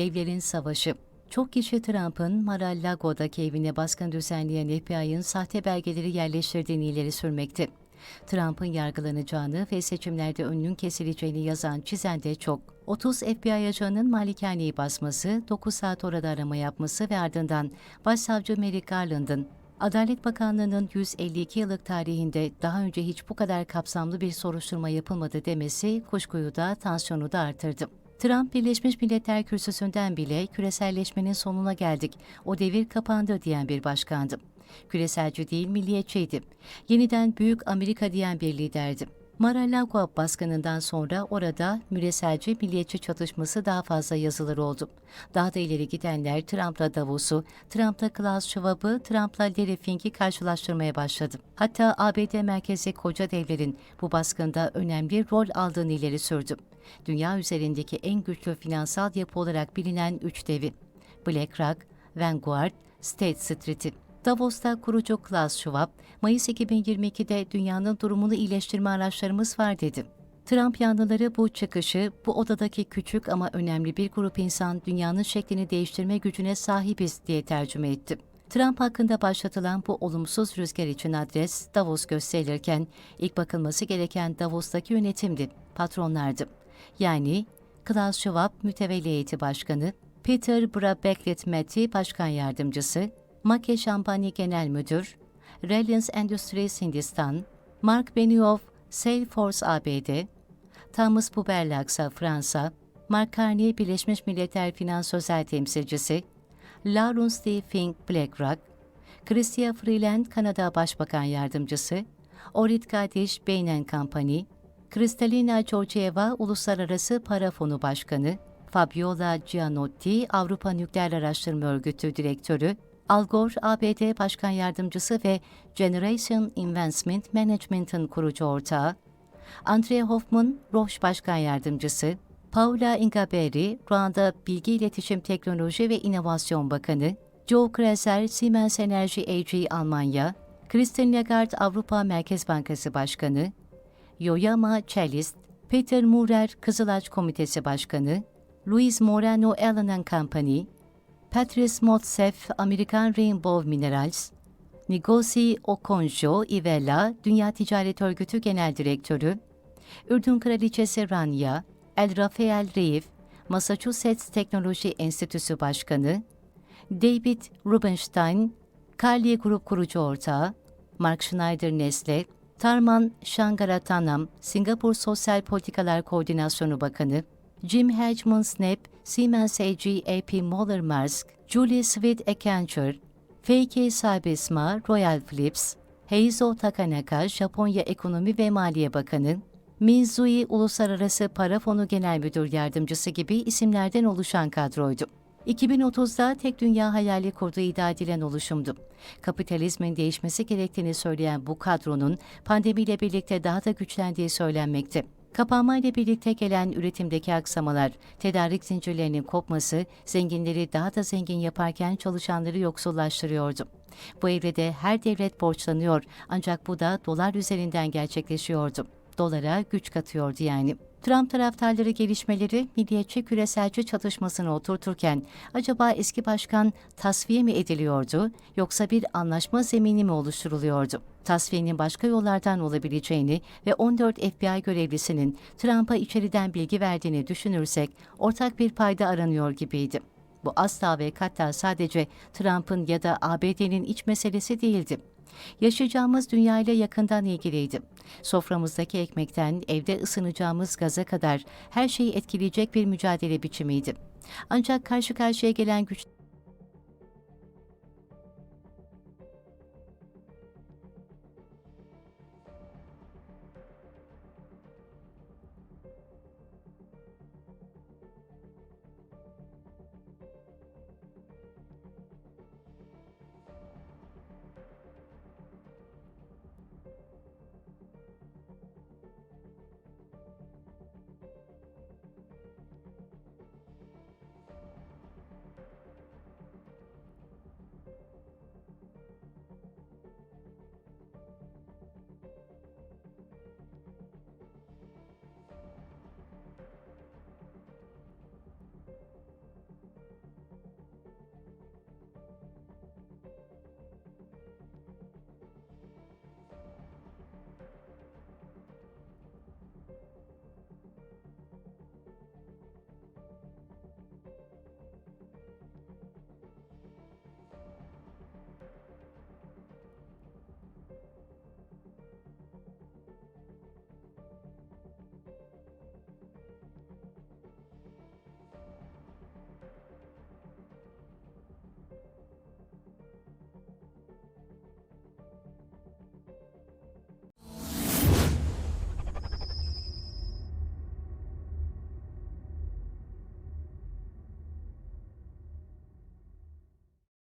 Devlerin Savaşı çok kişi Trump'ın Mar-a-Lago'daki evine baskın düzenleyen FBI'ın sahte belgeleri yerleştirdiğini ileri sürmekte. Trump'ın yargılanacağını ve seçimlerde önünün kesileceğini yazan çizen de çok. 30 FBI ajanının malikaneyi basması, 9 saat orada arama yapması ve ardından Başsavcı Merrick Garland'ın Adalet Bakanlığı'nın 152 yıllık tarihinde daha önce hiç bu kadar kapsamlı bir soruşturma yapılmadı demesi kuşkuyu da tansiyonu da artırdı. Trump Birleşmiş Milletler Kürsüsü'nden bile küreselleşmenin sonuna geldik, o devir kapandı diyen bir başkandı. Küreselci değil milliyetçiydi. Yeniden Büyük Amerika diyen bir liderdi. Mar-a-Lago baskınından sonra orada müreselci milliyetçi çatışması daha fazla yazılır oldu. Daha da ileri gidenler Trump'la Davos'u, Trump'la Klaus Schwab'ı, Trump'la Larry Fink'i karşılaştırmaya başladı. Hatta ABD merkezi koca devlerin bu baskında önemli rol aldığını ileri sürdü. Dünya üzerindeki en güçlü finansal yapı olarak bilinen üç devi. BlackRock, Vanguard, State Street'i. Davos'ta kurucu Klaus Schwab, Mayıs 2022'de dünyanın durumunu iyileştirme araçlarımız var dedi. Trump yanlıları bu çıkışı, bu odadaki küçük ama önemli bir grup insan dünyanın şeklini değiştirme gücüne sahibiz diye tercüme etti. Trump hakkında başlatılan bu olumsuz rüzgar için adres Davos gösterilirken ilk bakılması gereken Davos'taki yönetimdi, patronlardı. Yani Klaus Schwab mütevelli heyeti başkanı, Peter Brabecklet Meti başkan yardımcısı, Makke Şampanya Genel Müdür, Reliance Industries Hindistan, Mark Benioff, Salesforce ABD, Thomas Buberlaksa Fransa, Mark Carney Birleşmiş Milletler Finans Özel Temsilcisi, Lawrence D. Fink BlackRock, Chrystia Freeland Kanada Başbakan Yardımcısı, Orit Gadish Bain Company, Kristalina Georgieva Uluslararası Para Fonu Başkanı, Fabiola Gianotti Avrupa Nükleer Araştırma Örgütü Direktörü, Al Gore ABD Başkan Yardımcısı ve Generation Investment Management'ın kurucu ortağı, Andrea Hoffman Roche Başkan Yardımcısı, Paula Ingaberi, Ruanda Bilgi İletişim Teknoloji ve İnovasyon Bakanı, Joe Kreser, Siemens Enerji AG Almanya, Christine Lagarde Avrupa Merkez Bankası Başkanı, Yoyama Cellist, Peter Murer Kızılaç Komitesi Başkanı, Luis Moreno Allen Company, Patrice Motsef Amerikan Rainbow Minerals, Ngozi Okonjo-Iweala Dünya Ticaret Örgütü Genel Direktörü, Ürdün Kraliçesi Rania, El Rafael Reif, Massachusetts Teknoloji Enstitüsü Başkanı, David Rubenstein, Carlier Grup kurucu ortağı, Mark Schneider Nestle, Tarman Shangaratnam, Singapur Sosyal Politikalar Koordinasyonu Bakanı, Jim Hedgman Snap, Siemens AG AP Moller Maersk, Julie Sweet Accenture, Feike Sabesma, Royal Philips, Heizo Takanaka, Japonya Ekonomi ve Maliye Bakanı, Minzui Uluslararası Para Fonu Genel Müdür Yardımcısı gibi isimlerden oluşan kadroydu. 2030'da tek dünya hayali kurduğu iddia edilen oluşumdu. Kapitalizmin değişmesi gerektiğini söyleyen bu kadronun pandemiyle birlikte daha da güçlendiği söylenmekte. Kapanmayla birlikte gelen üretimdeki aksamalar, tedarik zincirlerinin kopması, zenginleri daha da zengin yaparken çalışanları yoksullaştırıyordu. Bu evrede her devlet borçlanıyor ancak bu da dolar üzerinden gerçekleşiyordu. Dolara güç katıyordu yani. Trump taraftarları gelişmeleri milliyetçi küreselci çatışmasını oturturken acaba eski başkan tasfiye mi ediliyordu yoksa bir anlaşma zemini mi oluşturuluyordu? Tasfiyenin başka yollardan olabileceğini ve 14 FBI görevlisinin Trump'a içeriden bilgi verdiğini düşünürsek ortak bir payda aranıyor gibiydi. Bu asla ve hatta sadece Trump'ın ya da ABD'nin iç meselesi değildi. Yaşayacağımız dünya ile yakından ilgiliydi. Soframızdaki ekmekten evde ısınacağımız gaza kadar her şeyi etkileyecek bir mücadele biçimiydi. Ancak karşı karşıya gelen güç